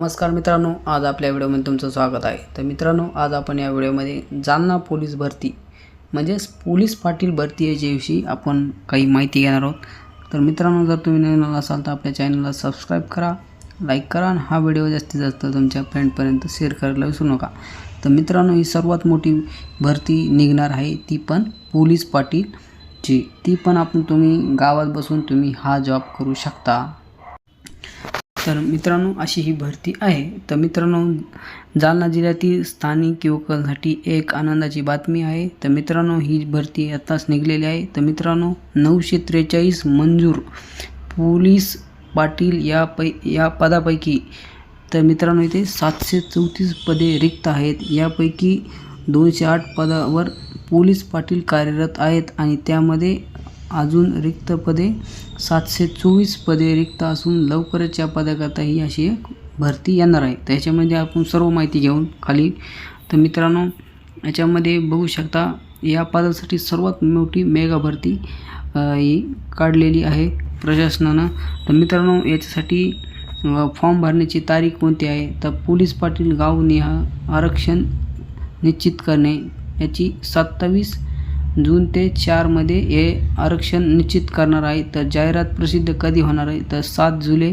नमस्कार मित्रांनो आज आपल्या व्हिडिओमध्ये तुमचं स्वागत आहे. तर मित्रांनो आज आपण या व्हिडिओमध्ये जालना पोलीस भरती म्हणजेच पोलीस पाटील भरती याच्याविषयी आपण काही माहिती घेणार आहोत. तर मित्रांनो जर तुम्ही नवीन असाल तर आपल्या चॅनलला सबस्क्राईब करा लाईक करा आणि हा व्हिडिओ जास्तीत जास्त तुमच्या फ्रेंडपर्यंत शेअर करायला विसरू नका. तर मित्रांनो ही सर्वात मोठी भरती निघणार आहे ती पण पोलीस पाटीलची ती पण आपण तुम्ही गावात बसून तुम्ही हा जॉब करू शकता. तर मित्रांनो अशी ही भरती आहे. तर मित्रांनो जालना जिल्ह्यातील स्थानिक युवकांसाठी एक आनंदाची बातमी आहे. तर मित्रांनो ही भरती आत्ताच निघलेली आहे. तर मित्रांनो नऊशे त्रेचाळीस मंजूर पोलीस पाटील या पै या पदापैकी तर मित्रांनो इथे सातशे चौतीस पदे रिक्त आहेत. यापैकी दोनशे आठ पदावर पोलीस पाटील कार्यरत आहेत आणि त्यामध्ये अजून रिक्त पदे सातशे चोवीस पदे रिक्त असून लवकरच या पदाकरता ही अशी एक भरती येणार आहे. त्याच्यामध्ये आपण सर्व माहिती घेऊन खाली. तर मित्रांनो याच्यामध्ये बघू शकता या पदासाठी सर्वात मोठी मेगा भरती ही काढलेली आहे प्रशासनानं. तर मित्रांनो याच्यासाठी फॉर्म भरण्याची तारीख कोणती आहे? तर पोलीस पाटील गावनिहा आरक्षण निश्चित करणे याची सत्तावीस जून ते चारमध्ये हे आरक्षण निश्चित करणार आहे. तर जाहिरात प्रसिद्ध कधी होणार आहे? तर सात जुलै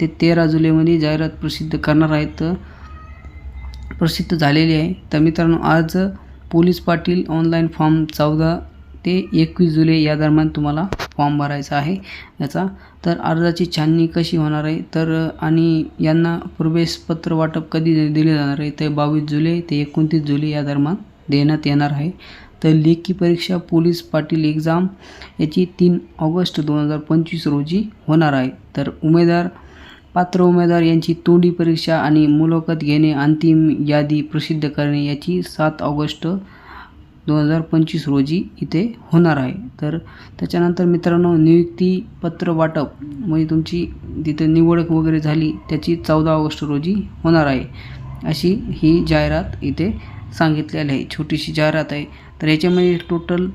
ते तेरा जुलैमध्ये जाहिरात प्रसिद्ध करणार आहे. तर प्रसिद्ध झालेली आहे. तर मित्रांनो आज पोलीस पाटील ऑनलाईन फॉर्म चौदा ते एकवीस जुलै या दरम्यान तुम्हाला फॉर्म भरायचा आहे. याचा तर अर्जाची छाननी कशी होणार आहे? तर आणि यांना प्रवेशपत्र वाटप कधी दिले जाणार आहे? ते बावीस जुलै ते एकोणतीस जुलै या दरम्यान देण्यात येणार आहे. तर लेखी परीक्षा पोलीस पाटील एक्झाम याची तीन ऑगस्ट दोन हजार पंचवीस रोजी होणार आहे. तर उमेदवार पात्र उमेदवार यांची तोंडी परीक्षा आणि मुलाखत घेणे अंतिम यादी प्रसिद्ध करणे याची सात ऑगस्ट दोन हजार पंचवीस रोजी इथे होणार आहे. तर त्याच्यानंतर मित्रांनो नियुक्तीपत्र वाटप म्हणजे तुमची तिथे निवड वगैरे झाली त्याची चौदा ऑगस्ट रोजी होणार आहे. अशी ही जाहिरात इथे सांगितलेली आहे. छोटीशी जाहिरात आहे. तर याच्यामध्ये टोटल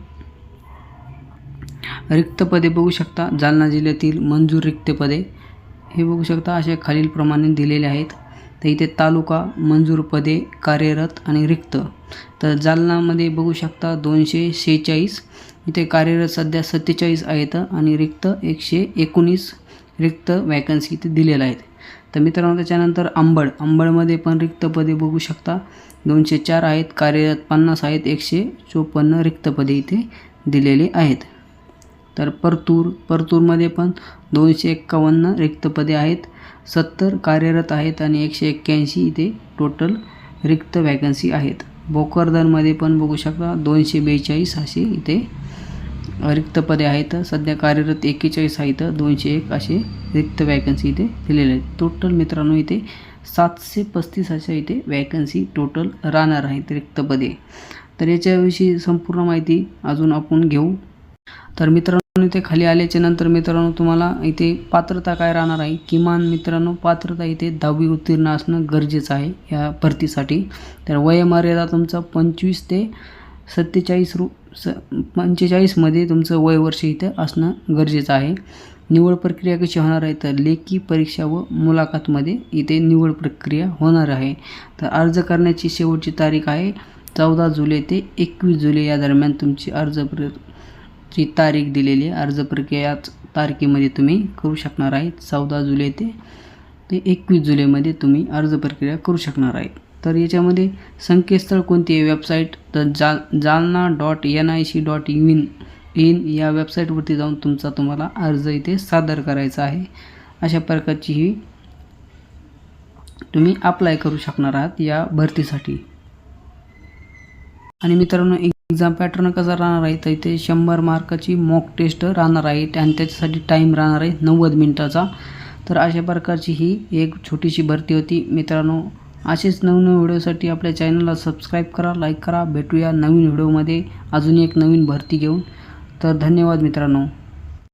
रिक्त पदे बघू शकता. जालना जिल्ह्यातील मंजूर रिक्त पदे. हे बघू शकता अशा खालीलप्रमाणे दिलेले आहेत. तर इथे तालुका मंजूर पदे कार्यरत आणि रिक्त. तर जालनामध्ये बघू शकता दोनशे शेहेचाळीस. इथे कार्यरत सध्या सत्तेचाळीस आहेत आणि रिक्त एकशे एकोणीस रिक्त वॅकन्सी इथे दिलेल्या आहेत. तर मित्रांनो त्याच्यानंतर आंबड आंबडमध्ये पण रिक्त पदे बघू शकता. दोनशे चार आहेत कार्यरत पन्नास आहेत एकशे चोपन्न रिक्त पदे इथे दिलेली आहेत. तर परतूर परतूरमध्ये पण दोनशे एक्कावन्न रिक्त पदे आहेत सत्तर कार्यरत आहेत आणि एकशे एक्क्याऐंशी इथे टोटल रिक्त वॅकन्सी आहेत. भोकरदनमध्ये पण बघू शकता दोनशे बेचाळीस असे इथे रिक्त पदे आहेत. सध्या कार्यरत एक्केचाळीस आहेत. दोनशे एक असे रिक्त वॅकन्सी इथे दिलेले आहेत. टोटल मित्रांनो इथे सातशे पस्तीस अशा इथे वॅकन्सी टोटल राहणार आहेत रिक्त पदे. तर याच्याविषयी संपूर्ण माहिती अजून आपण घेऊ. तर मित्रांनो इथे खाली आल्याच्यानंतर मित्रांनो तुम्हाला इथे पात्रता काय राहणार आहे? किमान मित्रांनो पात्रता इथे दहावी उत्तीर्ण असणं गरजेचं आहे या भरतीसाठी. तर वयमर्यादा तुमचा पंचवीस ते सत्तेचाळीस रु स पंचेचाळीसमध्ये तुमचं वय वर्ष इथं असणं गरजेचं आहे. निवड प्रक्रिया कशी होणार आहे? तर लेखी परीक्षा व मुलाखतमध्ये इथे निवड प्रक्रिया होणार आहे. तर अर्ज करण्याची शेवटची तारीख आहे चौदा जुलै ते एकवीस जुलै. या दरम्यान तुमची अर्ज प्र ची तारीख दिलेली आहे. अर्ज प्रक्रिया याच तारखेमध्ये तुम्ही करू शकणार आहे. चौदा जुलै ते ते एकवीस जुलैमध्ये तुम्ही अर्ज प्रक्रिया करू शकणार आहे. तर याच्यामध्ये संकेतस्थळ कोणती आहे? वेबसाईट तर जाल Jalna dot N I C dot in in या वेबसाईटवरती जाऊन तुमचा तुम्हाला अर्ज इथे सादर करायचा आहे. अशा प्रकारची ही तुम्ही अप्लाय करू शकणार आहात या भरतीसाठी. आणि मित्रांनो एक्झाम पॅटर्न कसा राहणार आहे? तर इथे शंभर मार्काची मॉक टेस्ट राहणार आहे आणि त्याच्यासाठी टाईम राहणार आहे नव्वद मिनटाचा. तर अशा प्रकारची ही एक छोटीशी भरती होती. मित्रांनो असेच नवीन व्हिडिओसाठी आपल्या चॅनलला सबस्क्राईब करा लाईक करा. भेटूया नवीन व्हिडिओमध्ये. अजून एक नवीन भरती घेऊन. तर धन्यवाद मित्रांनो.